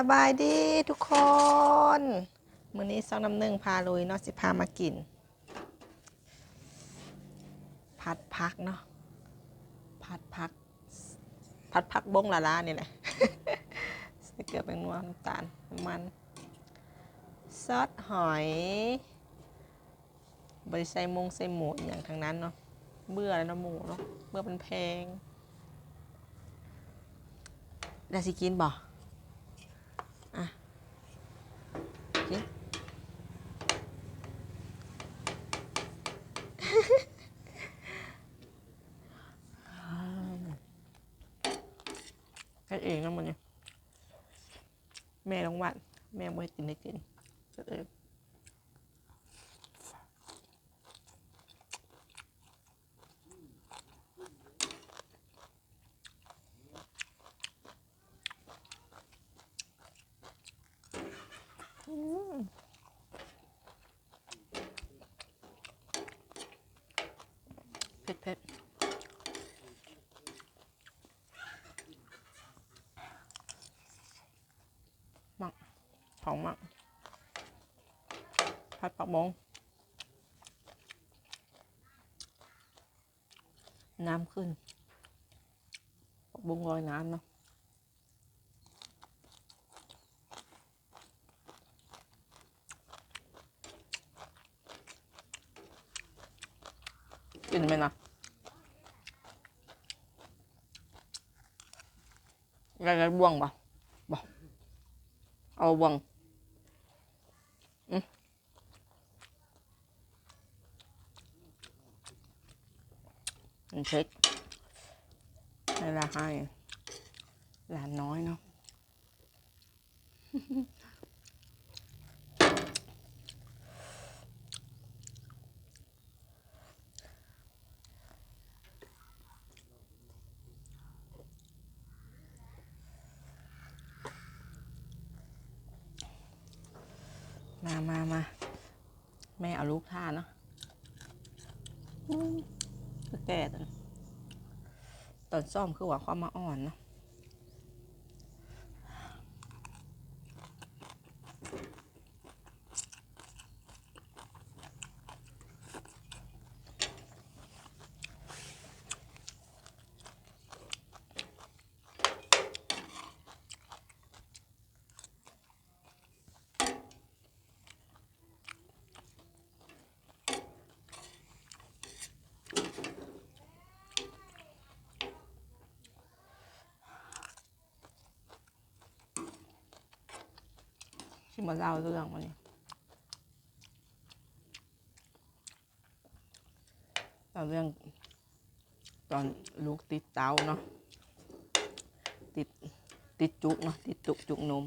สบายดีทุกคน มื้อนี้ซองน้ำหนึ่งพาลุยเนาะสิพามากิน ผัดพักเนาะผัดพัก ผัดพักบงละลานี่แหละใส่เกลือแป้งนัวน้ำตาลน้ำมัน ซอสหอยบริใส่มงใส่หมูอย่างทั้งนั้นเนาะเบื่อแล้วเนาะหมูเนาะเบื่อมันแพงได้สิกินบ่ เองนะมันเนี่ยแม่ต้องวัดแม่ไม่ให้กินได้กินก็เออืมเผ็ดเผ็ด มัก เผามักผัดปักบงน้ำขึ้นปักบุงลอยน้ำเนาะกินไหมนะอะไรบ่วงปะเอาบวงันเช็คเวลาให้หลานน้อยเนาะ มามามาแม่เอาลูกท่าเนาะอืมคือแก่ตอน ตอนซ่อมคือว่าความมาอ่อนเนาะ ที่มาเล่าเรื่องมันนี่เล่าเรื่องตอนลูกติดเตาเนาะติดติดจุกเนาะติดจุกจุกนม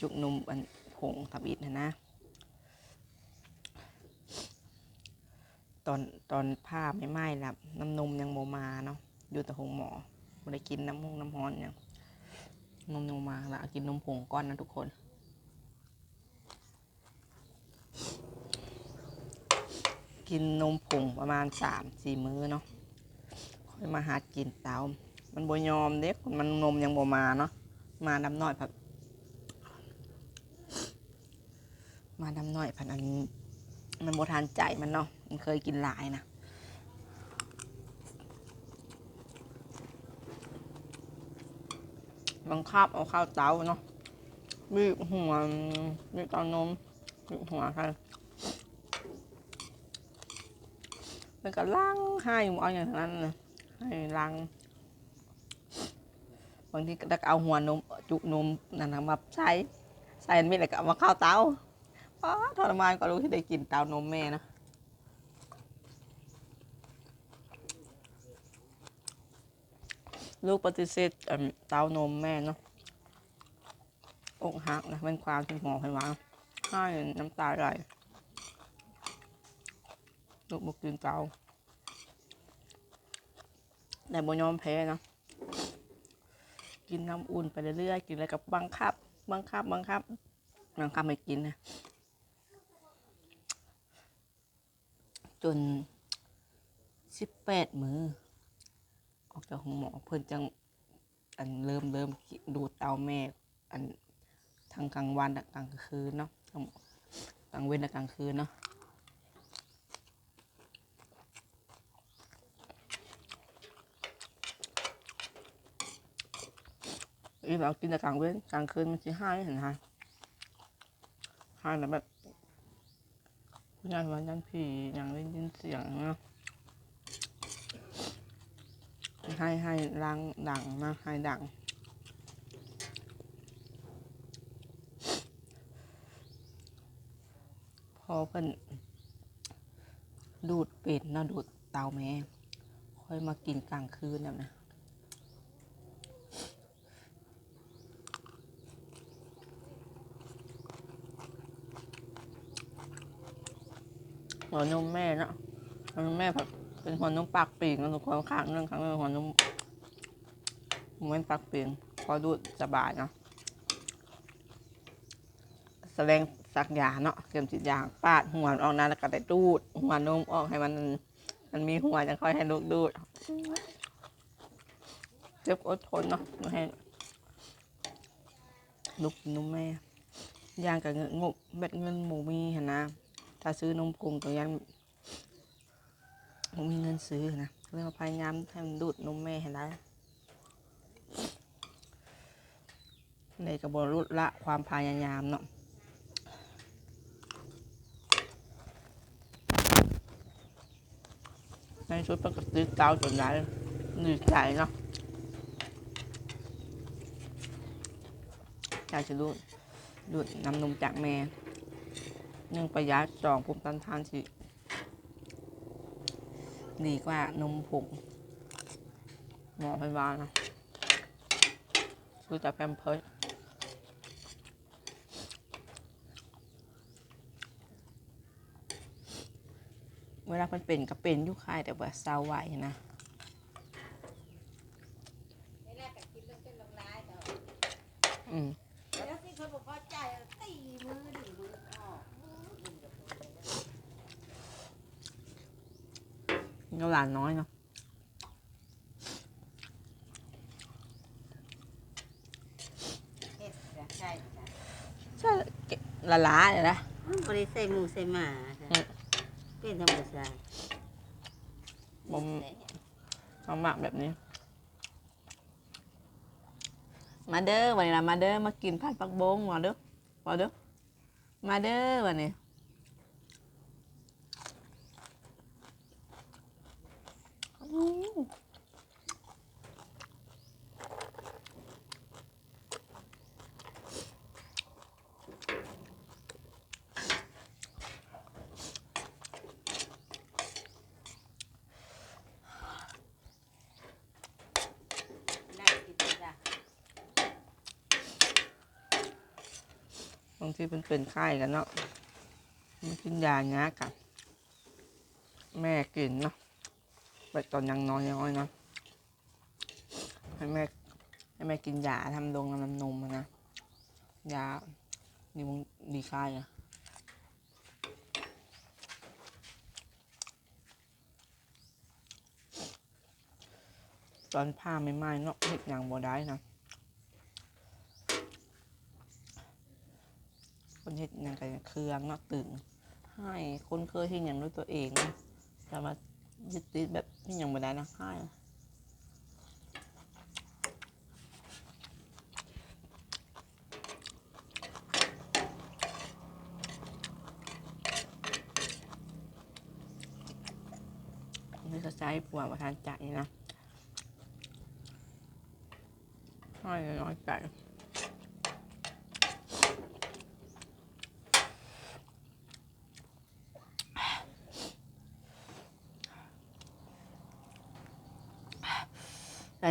จุกนมอันผงทับอิดนะนะตอนตอนผ้าไม่ไหม้แล้วน้ำนมยังโมมาเนาะอยู่แต่หงหมอไม่ได้กินน้ำมงน้ำฮอนเนี่ยงนมโมมาล้วกินนมผงก้อนนะทุกคน กินนมผงประมาณสามสี่มื้อเนาะค่อยมาหากินเตามันบ่ยอมเด็กมันนมยังบ่มาเนาะมาดำน้อยผัดมาดำน้อยผัดอันนี้มันบ่ทานใจมันเนาะมันเคยกินหลายนะบังคับเอาข้าวเตาเนาะบีบหัวบีบเตานมบีบหัวใคร มันก็ล้างให้หมเอาอย่างนั้นนะให้ล้างบางทีก็จะเอาหัวนมจุนมนั่นนะมาใส่ใส่อันนี้แล้วก็เอามาเข้าเตาอ๋อทรมานก็รู้ที่ได้กินเตานมแม่นะลูกปฏิเสธเตานมแม่เนาะอกหักนะเป็นความที่หมอให้มาให้น้ำตาไหล ลูกบอกกินเตาแต่บยอมแพ้นะ กินน้ำอุ่นไปเรื่อยๆ กินอะไรกับบังคับ บังคับ บังคับ บังคับไม่กินนะ จนสิบแปดมือ ออกจากห้องหมอเพิ่อนจัง อันเริ่มเริ่มดูเตาแม่ อันทั้งกลางวันกลางคืนเนาะกลางเว้นกลางคืนเนาะ อีเรากินแต่กลางเว้นกลางคืนมันสิห้าเห็นไหมห้าแล้วแบบงานวันยันผีอย่างได้ยินเสียงนะให้ให้รังดังนะให้ดังพอเพิ่นดูดเป็ดนะดูดเตาแม่ค่อยมากินกลางคืนแบบนะ หัวนมแม่เนาะหัวนมแม่แบบเป็นหัวนมปากปีกแล้วทุกคนข้างนึงข้างนึงหัวนมเหมือนปากปีกพอดูดสบายเนาะแสดงสักยาเนาะเข็มฉีดยางปาดหัวออกนั้นแล้วก็ได้ดูดหัวนมออกให้มัน มันมีหัวจะค่อยให้ลูกดูดเจ็บอดทนเนาะให้ลูกกินนมแม่ย่างกับเงินงบเบ็ดเงินหมูมีเห็นนะ ถ้าซื้อนมกรุงตัวยันหมูมีเงินซื้อนะเรื่องพยายามให้มันดูดนมแม่เห็นได้ในกระบวนรุดละความพยายามเนาะในชุดประกอบซื้อเกาจนได้ดีใจเนาะอยากจะดูดดูดน้ำนมจากแม่ เนื่องประหยัดจองภูมิต้านทานที่ดีกว่านมผงหมอพยาบาลนะซื้อจากแพมเพิร์สเวลามันเป็นก็เป็นยุคายแต่ว่าเศร้าไหวนะ ไม่แรกก็คิดเรื่องเป็นลงร้ายเนาะ อืม แล้วที่เขาบอกว่าใจตีมือดิมือออกมือดึงกับมือเลยนะ ก็หลานน้อยเนาะ เฮ็ดจ้ะใช่จ้ะ ใช่ ละล้าเลยนะบ่ได้ใส่หมูใส่หมาจ้ะอืมเป็นธรรมชาติผมเอาหมักแบบนี้ มาเด้อวันนี้นะมาเด้อมากินผัดปักบงมาเด้อมาเด้อมาเด้อวันนี้อืมน่ากินจ้ะ บางทีเป็นเป็นไข้กันเนาะมากินยาเงี้ยกับแม่กินเนาะไปตอนยังน้อยน้อยๆเนาะให้แม่ให้แม่กินยาทำดงน้ำนมนะยานี่มึงดีไข้อะตอนผ้าไม่ไหม้เนาะเห็ดยังบ่ได้นะ คนเห็ดหยังกันเครื่องเนาะตึงให้คนเคยเห็นอย่างด้วยตัวเองจะมายึดติดแบบที่ยังไม่ได้นะให้นี่จะใช้ผัวประทานใจนะให้น้อยใจ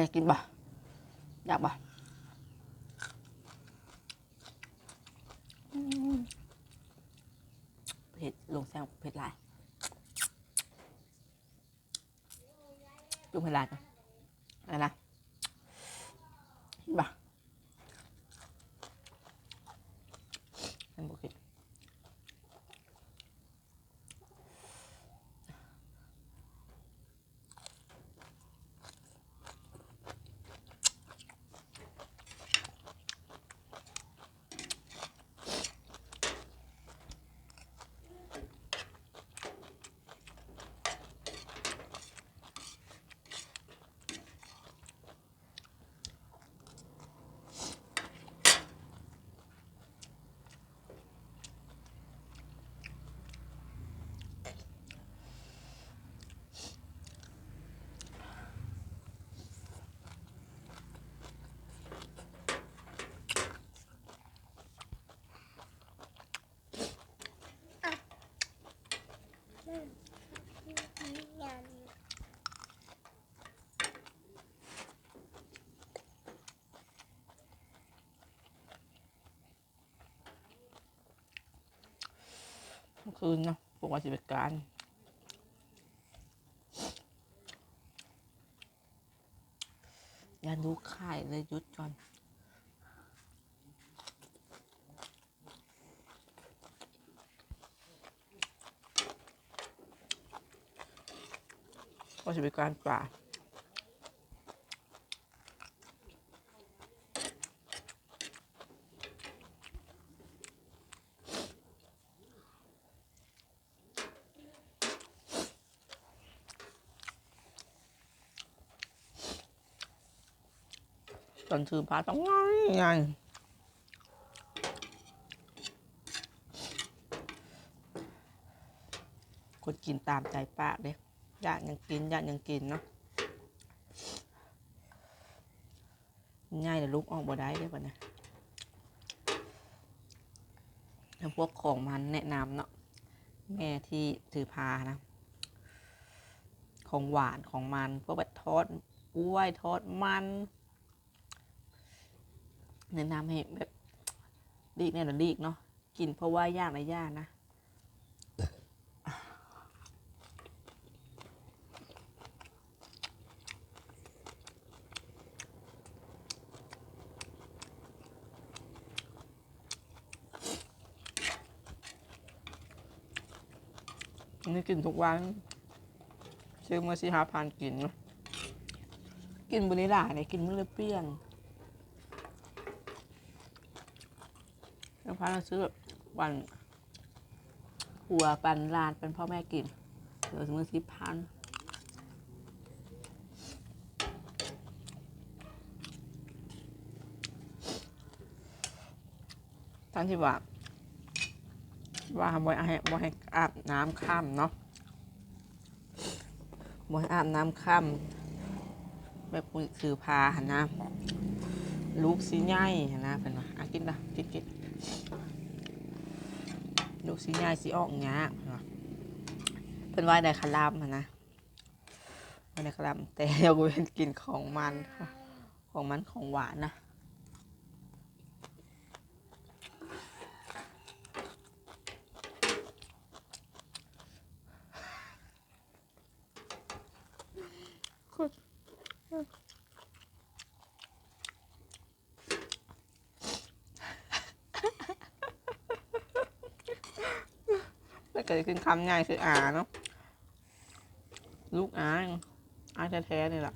อยากกินบ่อยากบ่เผ็ดลงแซงเผ็ดหลายจุ่มเผ็ดหลายก่อนอะไรนะกินบ่อันบุกิน เมื่อ คืนนะพวกว่าสิบการอย่าดูข่ายเลยยุดก่อนว่าจะเป็นการป่า อนถือปลาต้องง่ายง่ายคนกินตามใจปากเด้อยากยังกินอยากยังกินเนาะง่ายแต่ลุกออกบ่ได้เลยปะเนี่ยแล้วพวกของมันแนะนำเนาะแม่ที่ถือพานะ ของหวานของมันพวกแบบทอดกล้วยทอดมัน แนะนำให้แบบดีกเนี่ยนะดีกเนาะกินเพราะว่ายากนะยากนะอันนี้กินทุกวันซื้อมาสิหาพันกินเนอะกินบุนิลาเนี่ยกินมื้อละเปรี้ยง แล้วพันเราซื้อแบบวันหัวปันลานเป็นพ่อแม่กินเดี๋ยวมือสิพันท่านที่ว่า ว่าบ่ให้บ่ให้อาบน้ำค่ำเนาะบ่ให้อาบน้ำค่ำแบบมือถือพาหันนะลูกสีใหญ่หันะเป็นว่าอะกินนะกินกิน ลูกสีใหญ่สีออกงาเพิ่นว่าเป็นว่าได้คลามนนะว่าได้คลามแต่เราก็เป็นกินของมันค่ะ ของมันของหวานนะ ถ้าเกิดขึ้นคำใหญ่คืออาเนาะลูกอาอาแท้ๆนี่แหละ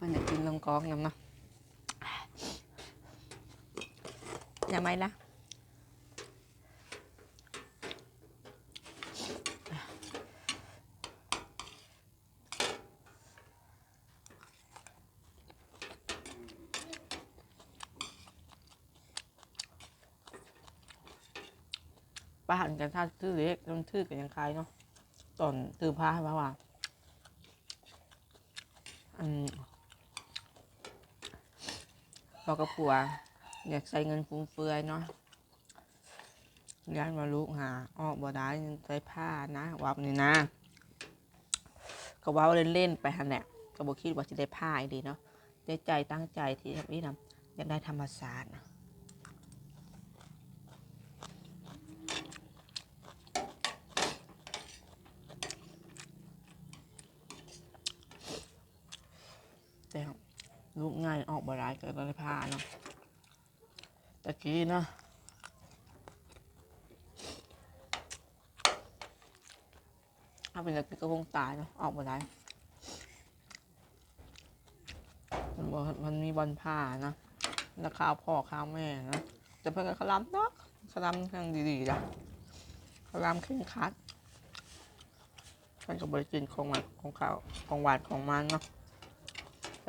มันอยา กองน้ำเนาะอย่าไม่ละป้าหันกันท่าทื่อเล็กต้องทื่อกันยังคายเนาะตอนตือพาให้มาว่าอืม เรากับผัวอยากใช้เงินฟุ่มเฟือยเนาะย้านมาลูกหาออกบ่ได้ใส่ผ้านะวับนี่นะ ก็ว้าเล่นๆไปฮันแหละก็บอกคิดว่าจะได้ผ้าอีดีเนาะได้ใจตั้งใจที่นี่นะอยากได้ธรรมศาสตร์นะแต่ ลูกง่ายออกบ่ได้ก็ได้ผ้าเนาะตะกี้เนาะถ้าเป็นตะกี้ก็คงตายเนาะออกบ่ได้มันบอกมันมีบอลผ้านะแล้วข้าวพ่อข้าวแม่นะแต่เพื่อนก็ขลำเนาะขลำทั้งดีๆจ้ะขลำเข่งคัดมันก็บริกินของหวานของข้าวของหวานของมันเนาะ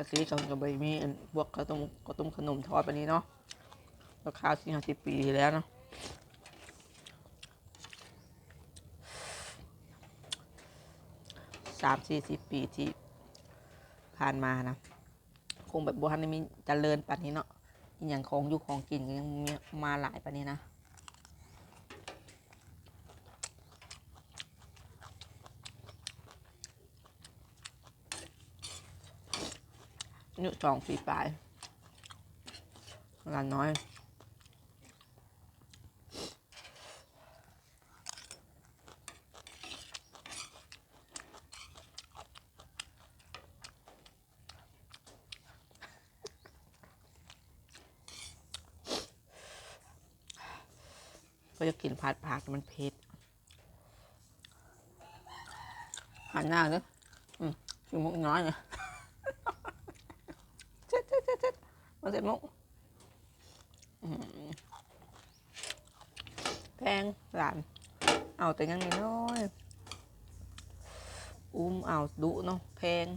กะซีเขกับใบมีดพวกกระตุ้มกระตุ้มขนมทอดไปนี้เนาะราคาสี่ห้าสิบปีแล้วเนาะสามสี่สิบปีที่ผ่านมานะ คงแบบโบราณนี้มีเจริญปันนี้เนาะอย่างของอยู่ของกินยังมีมาหลายปันนี้นะ อายุสองปีปลายหลานน้อยก็จะกินผัดผักมันเผ็ดหันหน้าเนอะอืมกินมุกน้อยเนี่ย มาเสร็จมุกอืมแพงหลาน เอาแต่ยังน้อยๆอุ้มเอาดุเนาะแพง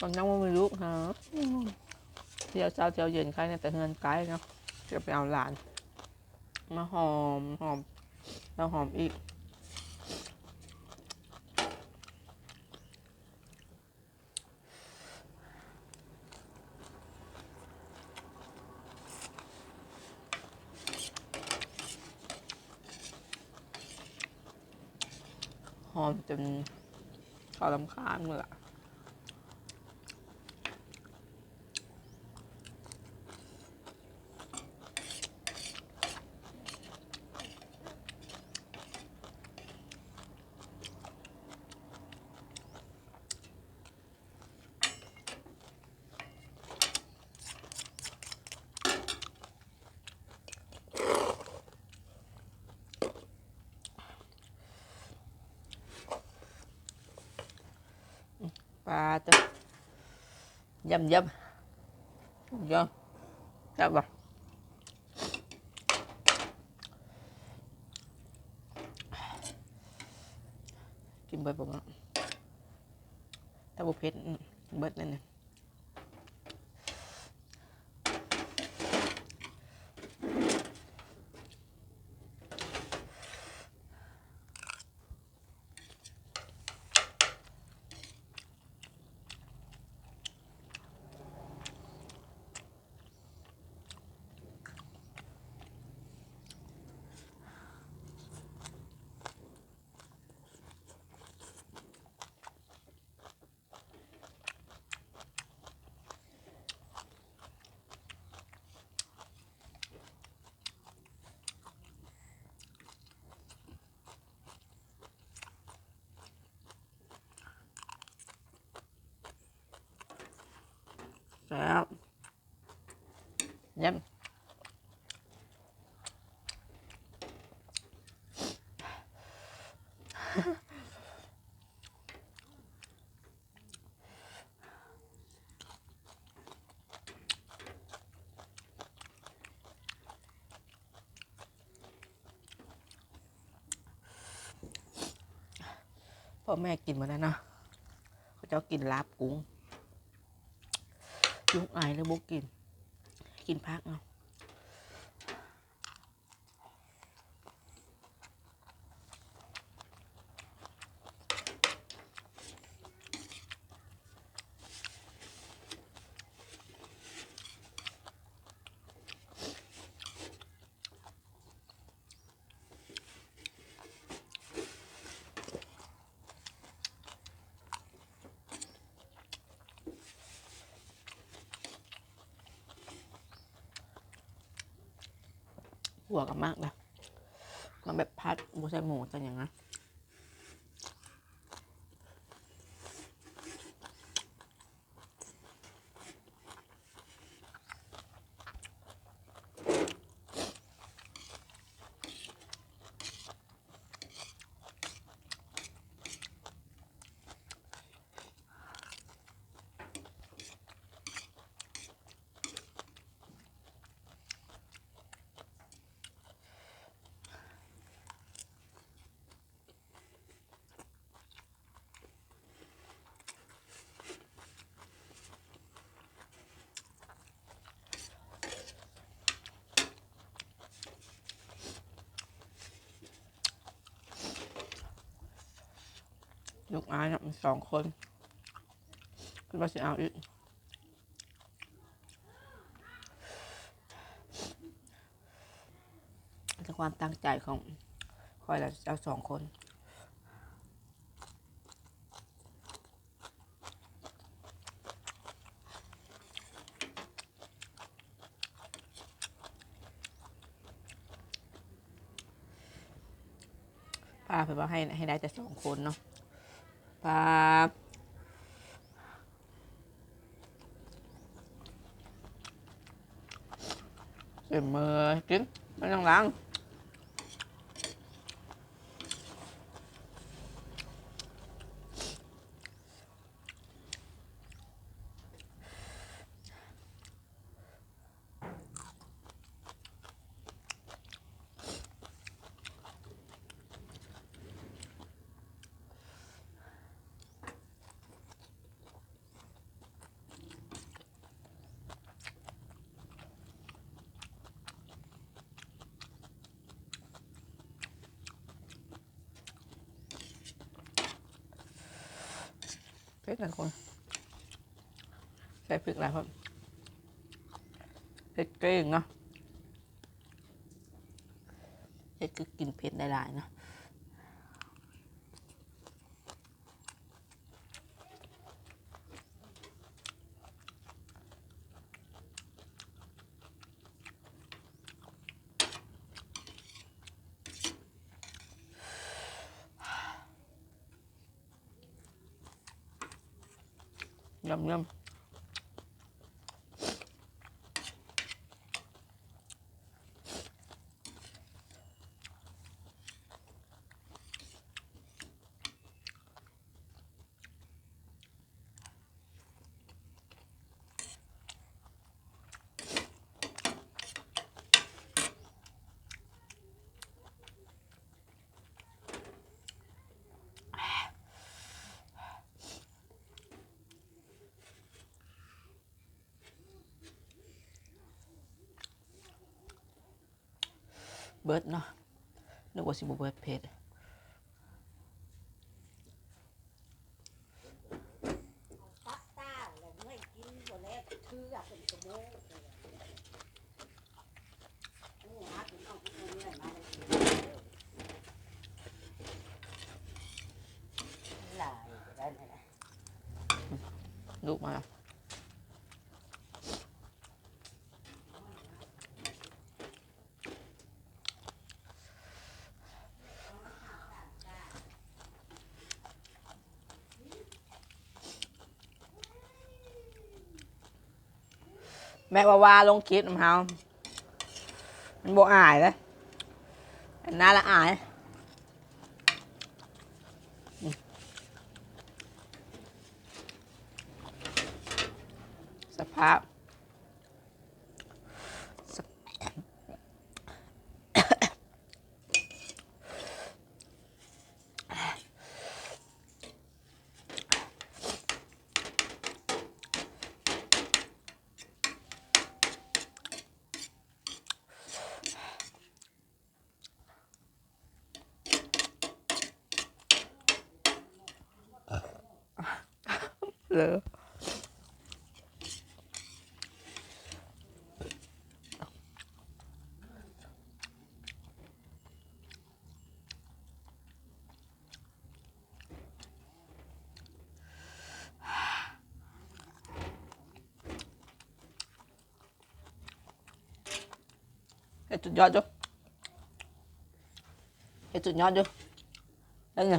ตอนนั้นว่าไม่รู้ฮะเที่ยวเช้าเที่ยวเย็นใครเนี่ยแต่เงินไกลเนาะจะไปเอาหลาน มาหอมหอม แล้วหอมอีก หอมจนเขาลำคาญเลยอะ ปลาจะ ยำยำยำจับบ่กินเบิดบ่เนาะถ้าบุเผ็ดเบิดนั่นน่ะ แล้วยำพ่อแม่กินหมาแล้วเนาะเขาเจ้ากินลาบกุ้ง ยุงอายแล้วบุกกิน กินพักเอา หัวกันมากเลยมันแบบพัดหมูใส่หมูกันอย่างนั้น ลูกอายเนะมีสองคนคิดว่าจะเอาอีกแต่ความตั้งใจของคอยเราจะเอาสองคนป้าเพื่อว่าให้ให้ได้แต่สองคนเนาะ ป้าเต็มมือกินไม่ต้องล้าง ใส่พริกอะไรครับเผ็ดเก่งเนาะเผ็ดคือกินเผ็ดได้หลายเนาะยำยำ เบิร์ดเนาะนึกว่าสิบเบิร์ดเพจ ตักต้าเลยไม่กินหมดแล้วคืออยากเป็นกระโมงเลยโอ้หาถึงเอาที่นี่เลยมาเลยหลายจะได้ไหมล่ะ ลูกมาแล้ว แม่ว่าว่าลงคลิปของเขามันบ่อายเลยน่าละอาย เลอเฮ็ดจุดยอดจ้ะเฮ็ดจุดยอดจ้ะแล้วไง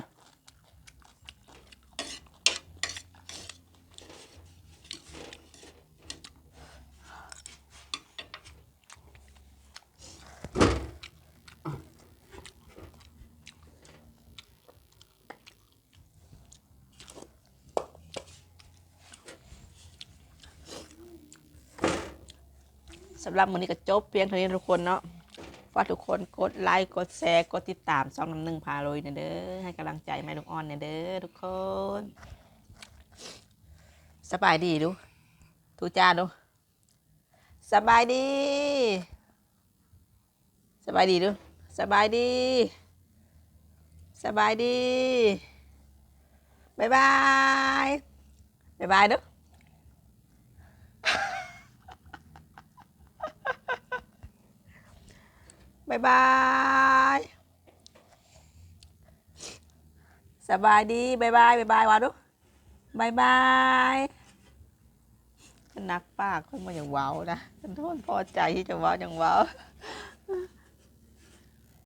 สำหรับมื้อนี้ก็จบเพียงเท่านี้ทุกคนเนาะฝากทุกคนกดไลค์กดแชร์กดติดตามช่องน้ำหนึ่งพาโรยเนะเด้อให้กำลังใจแม่ลูกอ่อนเนะเด้อทุกคน สบายดีดูทูจ้าดูสบายดี สบายดีดูสบายดี สบายดีบายบายบายบายเด้อ บายบาย สบายดีบายบายบายบายวาดุบายบายนักปากคนมาอย่างเว้านะฉันโทษพอใจที่จะเว้าอย่างเว้า